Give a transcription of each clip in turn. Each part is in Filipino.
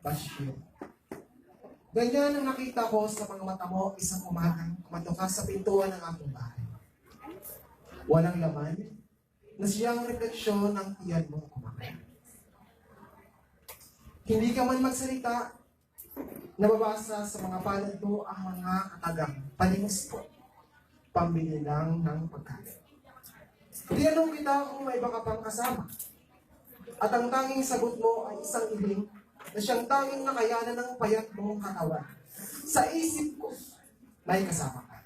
basyo. Ganyan ang nakita ko sa mga mata mo isang umagang kumato ka sa pintuan ng aking bahay. Walang laman, na siyang refleksyon ng tiyan mo kumakain. Hindi ka man magsalita, nababasa sa mga palad mo ang mga katagang paningos ko, pambili lang ng pagkain. Tinanong kita kung may iba ka pang kasama. At ang tanging sagot mo ay isang iling na siyang tanging nakayanan ng payat mong katawan. Sa isip ko, may kasama ka.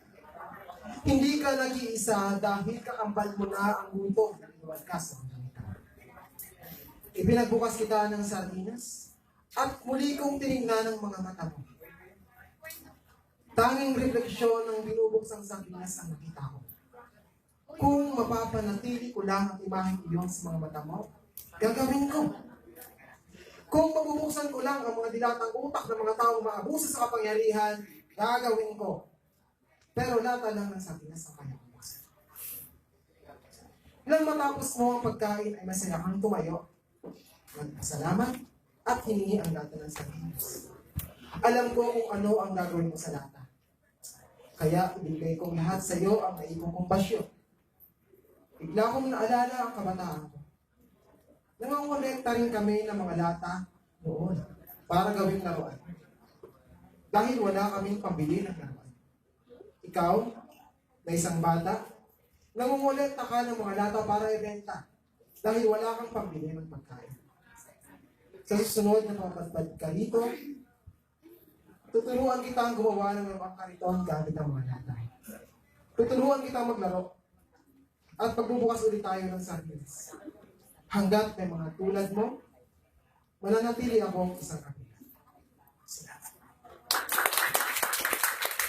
Hindi ka nag-iisa dahil kakambal mo na ang gutom na inuwan ka sa mga tao. Ipinagbukas kita ng sardinas at muli kong tinignan ng mga mata mo. Tanging refleksyon ng binubuksang sardinas ang nakita ko. Kung mapapanatili ko lang ang imaheng iyon sa mga mata mo, gagawin mabubuksan ko lang ang mga dilatang utak ng mga taong maabuso sa kapangyarihan, gagawin ko. Pero lata lang ng sardinas ang kanyang buksan. Nang matapos mo ang pagkain ay masaya kang tumayo, nagpasalamat, at hiningi ang lata ng sardinas. Alam ko kung ano ang gagawin mo sa lata. Kaya ibigay kong lahat sa iyo ang naipong kong basyo. Bigla kong naalala ang kabataan ko. Nangongolekta rin kami ng mga lata noon para gawing laruan. Dahil wala kaming pambili ng laruan. Ikaw, na isang bata, nangongolekta ka ng mga lata para ibenta dahil wala kang pambili ng pagkain. Sa susunod na papadpad ka rito, tuturuan kita ang gumawa ng mga kariton gamit ang mga lata. Tuturuan kita maglaro. At pagbubukas ulit tayo ng sardines. Hanggat may mga tulad mo, mananatili akong isang kapit.